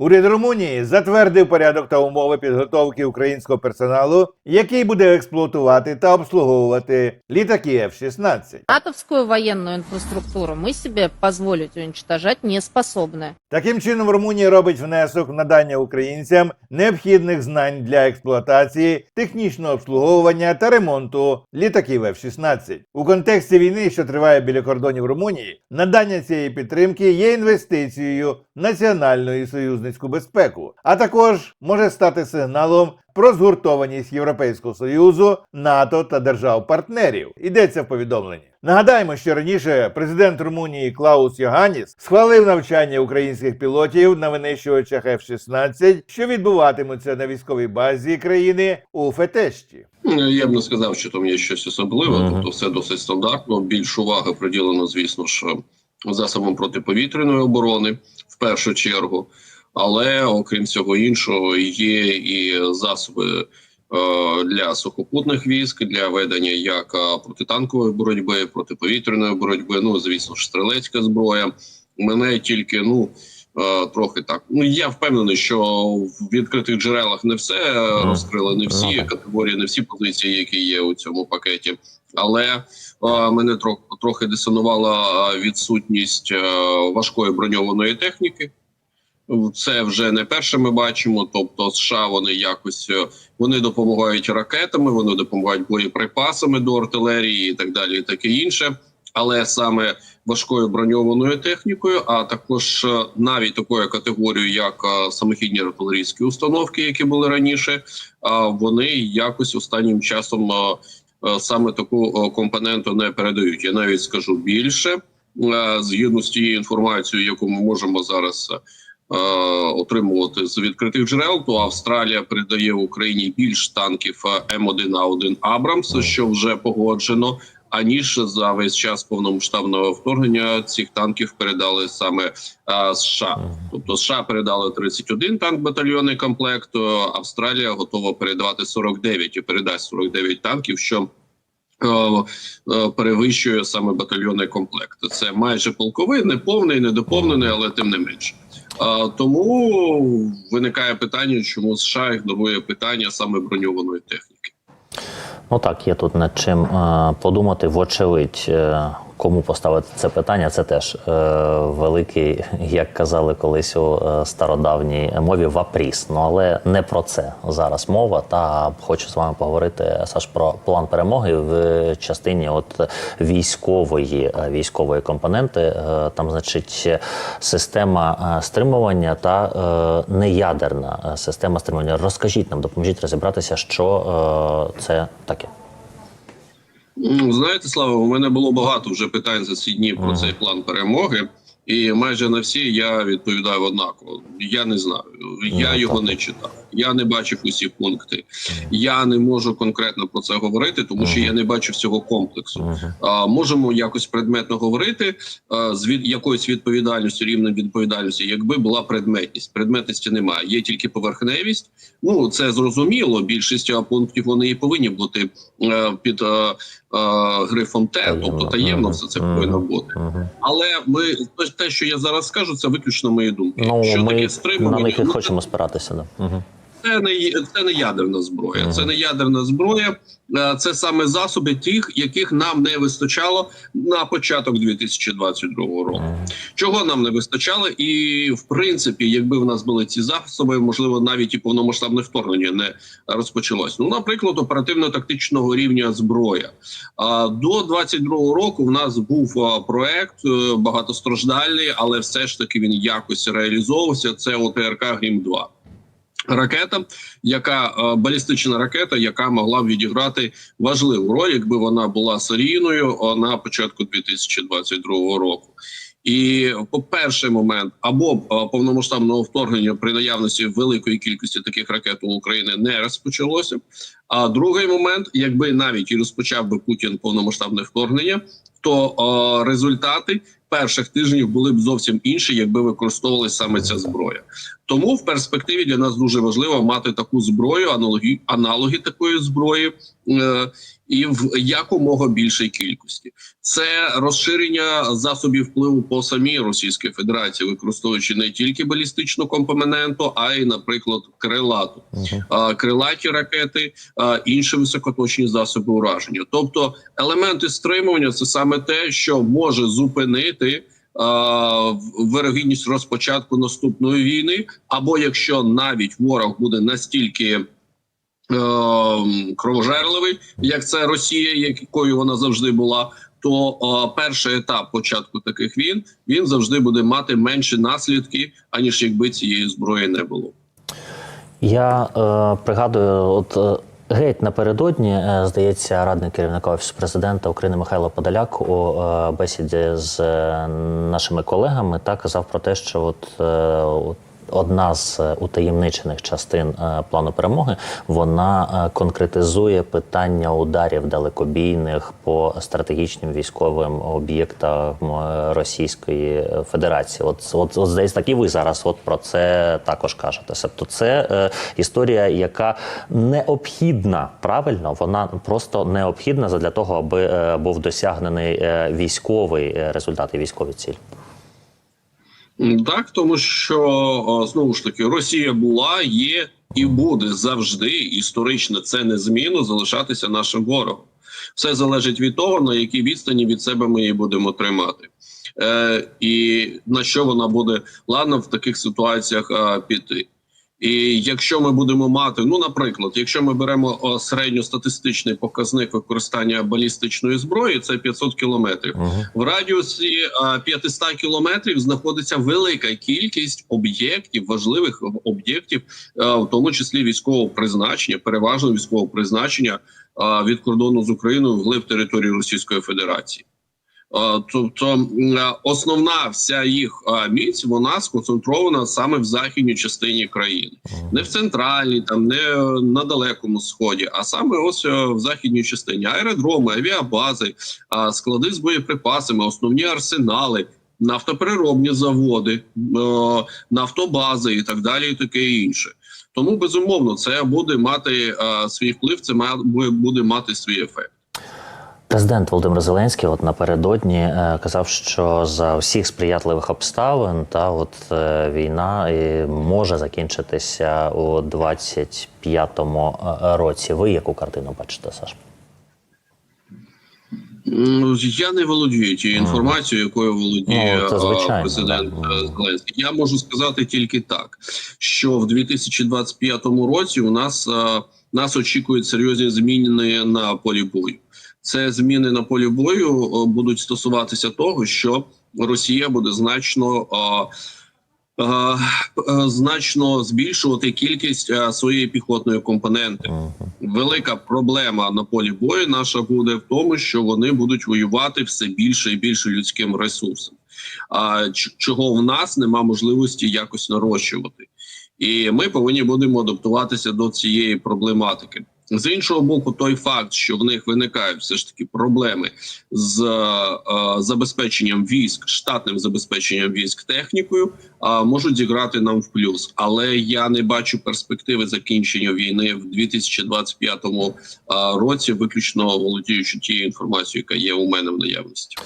Уряд Румунії затвердив порядок та умови підготовки українського персоналу, який буде експлуатувати та обслуговувати літаки F-16. натовскую военную инфраструктуру мы себе позволить уничтожать не способны. Таким чином, Румунія робить внесок в надання українцям необхідних знань для експлуатації, технічного обслуговування та ремонту літаків F-16. У контексті війни, що триває біля кордонів Румунії, надання цієї підтримки є інвестицією національну і союзницьку безпеку, а також може стати сигналом. Про згуртованість Європейського союзу, НАТО та держав-партнерів йдеться в повідомленні. Нагадаємо, що раніше президент Румунії Клаус Йоганіс схвалив навчання українських пілотів на винищувачах F-16, що відбуватимуться на військовій базі країни у Фетешті. Ну, Я б не сказав, що там є щось особливе, Мгм. тобто все досить стандартно. Більш уваги приділено, звісно ж, засобам протиповітряної оборони в першу чергу. Але окрім всього іншого, є і засоби е, для сухопутних військ, для ведення як е, протитанкової боротьби, протиповітряної боротьби. Ну звісно ж, стрілецька зброя. Мене тільки ну. е, Трохи так. Ну я впевнений, що в відкритих джерелах не все розкрили, не всі категорії, не всі позиції, які є у цьому пакеті. Але мене трохи трохи дисонувала відсутність важкої броньованої техніки. Це вже не перше. Ми бачимо. Тобто, США вони якось е, вони допомагають ракетами, вони допомагають боєприпасами до артилерії і так далі, і таке інше. Але саме важкою броньованою технікою, а також е, навіть такою категорією, як е, самохідні артилерійські установки, які були раніше, вони якось останнім часом саме таку компоненту не передають. Я навіть скажу більше згідно з тією інформацією, яку ми можемо зараз. Е, Отримувати з відкритих джерел, то Австралія передає Україні більш танків е, М1А1 Абрамс, що вже погоджено. Аніж за весь час повномасштабного вторгнення цих танків передали саме е, США. Тобто США передали 31 танк батальйонний комплект. Австралія готова передавати 49 і передасть 49 танків, що перевищує саме батальйонний комплект. Це майже полковий, не повний, не доповнений, але тим не менше. Тому виникає питання, чому США ігнорує питання саме броньованої техніки. Ну так, є тут над чим подумати. Вочевидь, е, кому поставити це питання, це теж е, великий, як казали колись у е, стародавній мові, вапріс. Ну але не про це зараз мова. Та хочу з вами поговорити Саш про план перемоги в частині от військової е, військової компоненти. Е, Там, значить, система стримування та е, неядерна система стримування. Розкажіть нам, допоможіть розібратися, що е, це таке. Ну, Знаєте, Слава, у мене було багато вже питань за ці дні про цей план перемоги, і майже на всі я відповідаю однаково. Я не знаю, я Ну, його так. не читав, я не бачив усі пункти. Я не можу конкретно про це говорити, тому що я не бачу всього комплексу. А, можемо якось предметно говорити а, з від якоюсь відповідальністю, рівнем відповідальності, якби була предметність. Предметності немає, є тільки поверхневість. Ну це зрозуміло. Більшість пунктів вони і повинні бути е, під е, е, грифом Т, тобто таємно все це повинно бути. Але ми те, що я зараз скажу, це виключно мої думки. Ну, що ми таке на них і Ну, хочемо спиратися. Да. Угу. Це не це не ядерна зброя. Це не ядерна зброя. Е, Це саме засоби тих, яких нам не вистачало на початок 2022 року. Чого нам не вистачало, і в принципі, якби в нас були ці засоби, можливо, навіть і повномасштабне вторгнення не розпочалось. Ну, наприклад, оперативно-тактичного рівня зброя. До 22-го року в нас був проект е, багатостраждальний, але все ж таки він якось реалізовувався. Це ОТРК Грім 2 Ракета, яка е, балістична ракета, яка могла б відіграти важливу роль, якби вона була серійною е, на початку 2022 року. І по перший момент або е, повномасштабного вторгнення при наявності великої кількості таких ракет у України не розпочалося. А другий момент, якби навіть і розпочав би Путін повномасштабне вторгнення, то результати перших тижнів були б зовсім інші, якби використовувалася саме ця зброя. Тому в перспективі для нас дуже важливо мати таку зброю, аналоги, аналоги такої зброї. Е, і в якомога більшій кількості це розширення засобів впливу по самій Російській Федерації, використовуючи не тільки балістичну компоненту, а й, наприклад, крилату, а, крилаті ракети, а, інші високоточні засоби ураження. Тобто елементи стримування це саме те, що може зупинити. А, Вирогідність розпочатку наступної війни, або якщо навіть ворог буде настільки ем, кровожерливий, як це Росія, якою вона завжди була. То е, перший етап початку таких війн він завжди буде мати менші наслідки, аніж якби цієї зброї не було. Я е, пригадую, от е, геть напередодні, е, здається, радник керівника офісу президента України Михайло Подоляк у е, бесіді з е, нашими колегами та казав про те, що от. От Одна з е, утаємничених частин е, плану перемоги вона е, конкретизує питання ударів далекобійних по стратегічним військовим об'єктам Російської Федерації. От, от, от здається, так і ви зараз от про це також кажете. Тобто, це е, історія, яка необхідна, правильно, вона просто необхідна для того, аби е, був досягнений військовий результат і військові цілі. Так, тому що знову ж таки Росія була, є і буде завжди історично це незмінно залишатися нашим ворогом. Все залежить від того, на якій відстані від себе ми її будемо тримати. Е, і на що вона буде ладна в таких ситуаціях е, піти. І якщо ми будемо мати, ну наприклад, якщо ми беремо середньостатистичний показник використання балістичної зброї, це 500 кілометрів. В радіусі а, 500 кілометрів знаходиться велика кількість об'єктів, важливих об'єктів, в тому числі військового призначення, переважно військового призначення від кордону з Україною вглиб території Російської Федерації. А, Тобто основна вся їх міць вона сконцентрована саме в західній частині країни, не в центральній, там не е, на далекому сході, а саме ось е, в західній частині аеродроми, авіабази, склади з боєприпасами, основні арсенали, нафтопереробні заводи, е, нафтобази і так далі, і таке інше. Тому безумовно це буде мати е, свій вплив, це буде мати свій ефект. Президент Володимир Зеленський, от напередодні е, казав, що за всіх сприятливих обставин та от е, війна може закінчитися у 25-му е, році. Ви яку картину бачите, Саш? Я не володію тією інформацією, якою володіє Ну, звичайно, президент да. Зеленський. Я можу сказати тільки так, що в 2025 році у нас нас очікують серйозні зміни на полі бою. Це зміни на полі бою будуть стосуватися того, що Росія буде значно. а, е, Значно збільшувати кількість своєї піхотної компоненти. Велика проблема на полі бою наша буде в тому, що вони будуть воювати все більше і більше людським ресурсом, а чого в нас нема можливості якось нарощувати, і ми повинні будемо адаптуватися до цієї проблематики. З іншого боку, той факт, що в них виникають все ж таки проблеми з е, забезпеченням військ, штатним забезпеченням військ технікою, а можуть зіграти нам в плюс. Але я не бачу перспективи закінчення війни в 2025 а, році, виключно володіючи тією інформацією, яка є у мене в наявності.